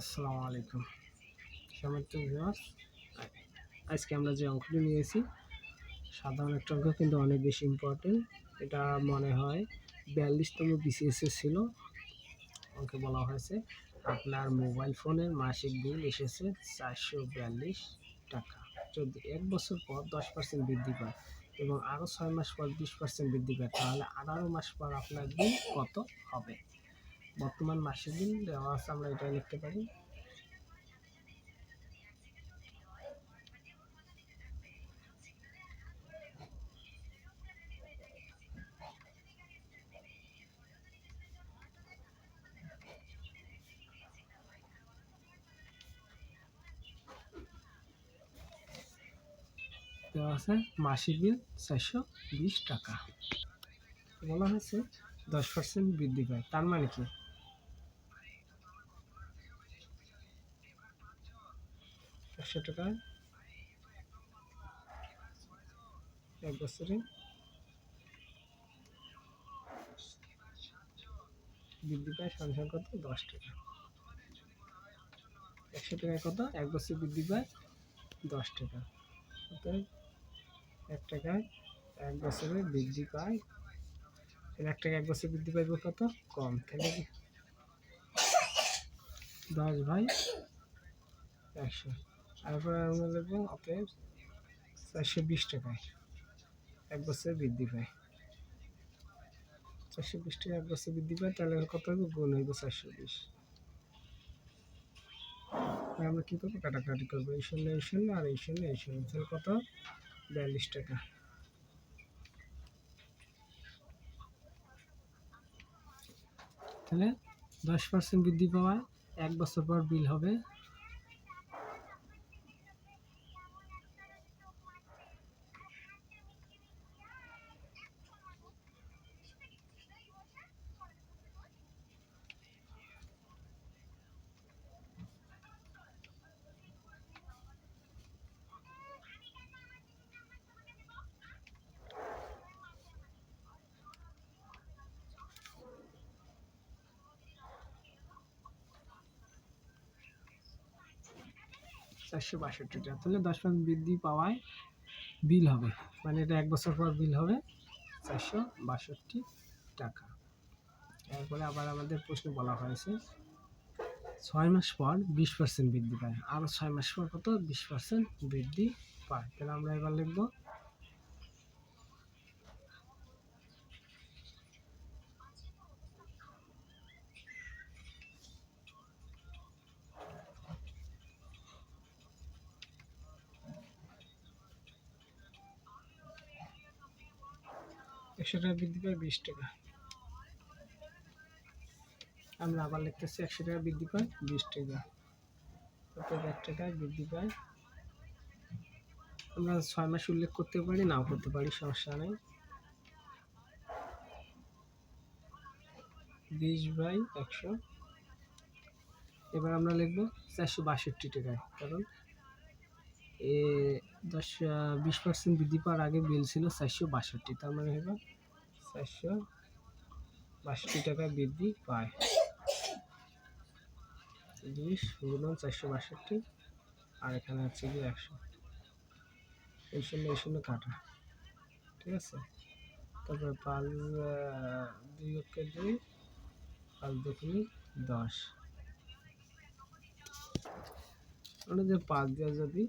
আসসালামু আলাইকুম। সম্মানিত ভিউয়ার্স আজকে আমরা যে অঙ্কটি নিয়েছি, সাধারণ একটা অঙ্ক কিন্তু অনেক বেশি ইম্পর্টেন্ট এটা মনে হয় বিয়াল্লিশতম বিসিএসে ছিল। অঙ্কে বলা হয়েছে, আপনার মোবাইল ফোনের মাসিক বিল এসেছে চারশো বিয়াল্লিশ টাকা। যদি এক বছর পর দশ পার্সেন্ট বৃদ্ধি পায় এবং আরও ছয় মাস পর বিশ পার্সেন্ট বৃদ্ধি পায়, তাহলে আঠারো মাস পর আপনার বিল কত হবে? বর্তমান মাসিক বিল দেওয়া আছে আমরা এটাই লিখতে পারি। দেওয়া মাসিক বিল চারশো বিশ টাকা। বলা হয়েছে, দশ পার্সেন্ট বৃদ্ধি পায়। তার মানে কি? একশো টাকা এক বছরে বৃদ্ধি পায় সংখ্যা কত? দশ টাকা। একশো টাকায় কত? এক বছর বৃদ্ধি পায় দশ টাকা। অর্থাৎ এক টাকায় এক বছরে বৃদ্ধি পায়। এক টাকা এক বছর বৃদ্ধি পাইব কত? কম। তাহলে দশ ভাই একশো। তারপরে আমরা লিখব অতএব চারশো বিশ টাকায়। এক বছর বৃদ্ধি পায়। চারশো বিশ টাকা এক বছর বৃদ্ধি পায়, তাহলে কত হবে? গুণ হইব চারশো বিশ। আমরা কী করব? কাটাকাটি করব। এই শূন্য এই শূন্য আর এই শূন্য এই শূন্য। তাহলে কত? বিয়াল্লিশ টাকা। তাহলে দশ পার্সেন্ট বৃদ্ধি পাওয়ায় এক বছর পর বিল হবে। চারশো বাষট্টি টাকা। তাহলে দশ পার্সেন্ট বৃদ্ধি পাওয়ায় বিল হবে। মানে এটা এক বছর পর বিল হবে চারশো বাষট্টি টাকা। এরপরে আবার আমাদের প্রশ্নে বলা হয়েছে, ছয় মাস পর বিশ পার্সেন্ট বৃদ্ধি পায়। আরও ছয় মাস পর কত? বিশ পার্সেন্ট বৃদ্ধি পায়। তাহলে আমরা এবার লিখব একশো টাকা বৃদ্ধি পায় বিশ টাকা। আমরা আবার লিখতেছি একশো টাকা বৃদ্ধি পায় বিশ টাকা। অর্থাৎ এক টাকায় বৃদ্ধি পায়। আমরা ছয় মাস উল্লেখ করতে পারি, নাও করতে পারি, সমস্যা নেই। বিশ বাই একশো। এবার আমরা লিখব চারশো বাষট্টি টাকায়, কারণ এ দশ বিশ পার্সেন্ট বৃদ্ধি পাওয়ার আগে বিল ছিল চারশো বাষট্টি। তার মানে হলো চারশো বাষট্টি টাকা বৃদ্ধি পায়। বিশ গুণন চারশো বাষট্টি, আর এখানে হচ্ছে কি একশো। এই শূন্য এই শূন্য কাটা। ঠিক আছে? তারপরে পাঁচ দুই অক্ষে দুই, পাঁচ দুগুনি দশ। আমরা যে পাঁচ দিয়ে যদি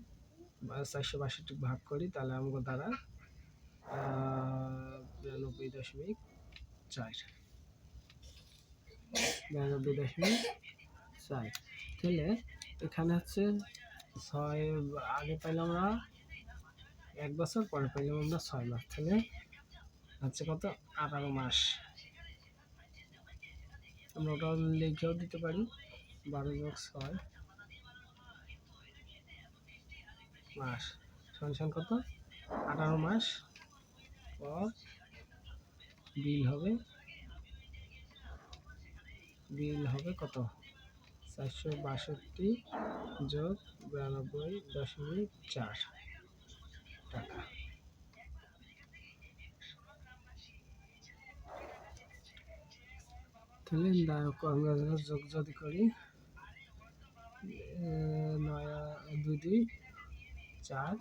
চারশো বাষট্টি ভাগ করি, তাহলে আমাকে দ্বারা বিরানব্বই দশমিক চার। বিরানব্বই দশমিক চার। তাহলে এখানে হচ্ছে ছয়, আগে পাইলাম আমরা এক বছর, পরে পাইলাম আমরা ছয় মাস। তাহলে হচ্ছে কত? আঠারো মাস। আমরা ওটা লিখেও দিতে পারি, বারো যোগ ছয়। মাস। সমান কত? আঠারো মাস। পর বিল হবে বিল হবে কত? চারশো বাষট্টি যোগ বিরানব্বই দশমিক চার টাকা। তাহলে আমরা যোগ যদি করি দুই দুই চার,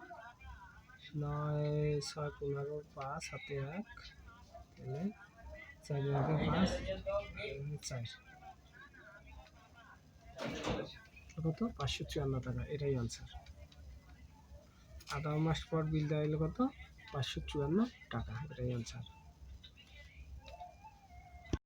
নয়, ছয়, পনেরো, পাঁচ হাতে এক, তাহলে চার হাতে পাঁচ চার। কত? পাঁচশো চুয়ান্ন টাকা, এটাই আনসার আঠারো মাস পর বিল দেওয়া হলো কত? পাঁচশো চুয়ান্ন টাকা, এটাই আনসার